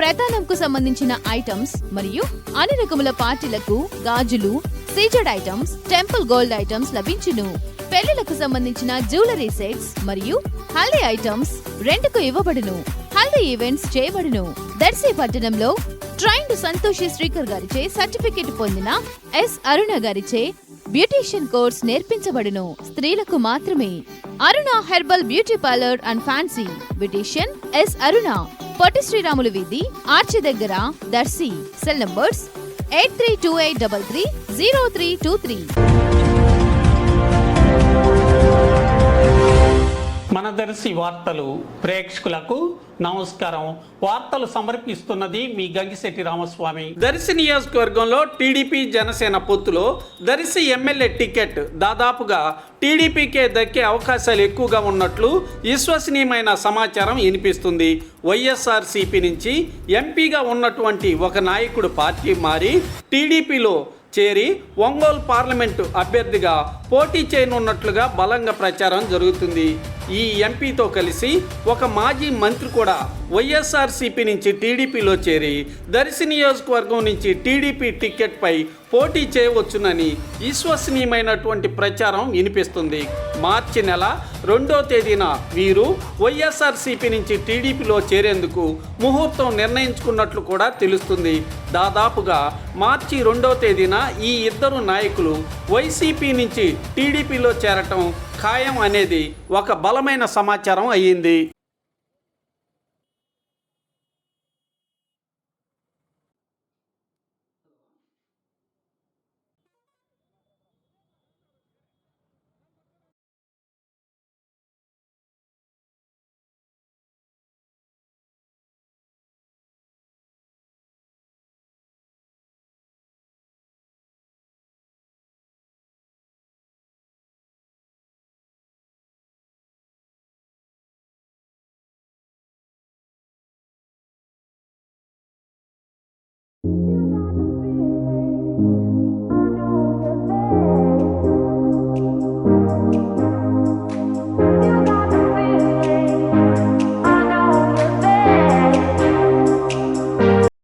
ప్రధానంకు సంబంధించిన ఐటమ్స్ మరియు అన్ని రకముల పార్టీలకు గాజులు CZ items temple gold items లభించును. పెళ్ళిలకు సంబంధించిన జ్యువెలరీ సెట్స్ మరియు హల్దీ ఐటమ్స్ రెంట్కు ఇవ్వబడును. హల్దీ ఈవెంట్స్ చేయబడును. దర్శి పట్టణంలో ట్రైన్డ్ సంతోషి శ్రీకర్ గారిచే సర్టిఫికెట్ పొందిన ఎస్ అరుణ గారిచే బ్యూటీషియన్ కోర్స్ నేర్పించబడును. స్త్రీలకు మాత్రమే. Aruna herbal beauty parlour and fancy beautician S Aruna. Potti Sriramulu వీధి ఆర్చి దగ్గర Darsi cell numbers eight three two eight double three zero three two three. మన దర్శి వార్తలు ప్రేక్షకులకు నమస్కారం. వార్తలు సమర్పిస్తున్నది మీ గంగిశెట్టి రామస్వామి. దర్శి నియోజకవర్గంలో టీడీపీ జనసేన పొత్తులో దర్శి ఎమ్మెల్యే టికెట్ దాదాపుగా టీడీపీకే దక్కే అవకాశాలు ఎక్కువగా ఉన్నట్లు విశ్వసనీయమైన సమాచారం వినిపిస్తుంది. వైఎస్ఆర్సీపీ నుంచి ఎంపీగా ఉన్నటువంటి ఒక నాయకుడు పార్టీ మారి టీడీపీలో చేరి ఒంగోలు పార్లమెంటు అభ్యర్థిగా పోటీ చేయనున్నట్లుగా బలంగా ప్రచారం జరుగుతుంది. ఈ ఎంపీతో కలిసి ఒక మాజీ మంత్రి కూడా వైఎస్ఆర్సీపీ నుంచి టీడీపీలో చేరి దర్శి నియోజకవర్గం నుంచి టీడీపీ టికెట్పై పోటీ చేయవచ్చునని విశ్వసనీయమైనటువంటి ప్రచారం వినిపిస్తుంది. మార్చి నెల రెండో తేదీన వీరు వైఎస్ఆర్సీపీ నుంచి టీడీపీలో చేరేందుకు ముహూర్తం నిర్ణయించుకున్నట్లు కూడా తెలుస్తుంది. దాదాపుగా మార్చి రెండో తేదీన ఈ ఇద్దరు నాయకులు వైసీపీ నుంచి టీడీపీలో చేరటం ఖాయం అనేది ఒక బలమైన సమాచారం అయ్యింది.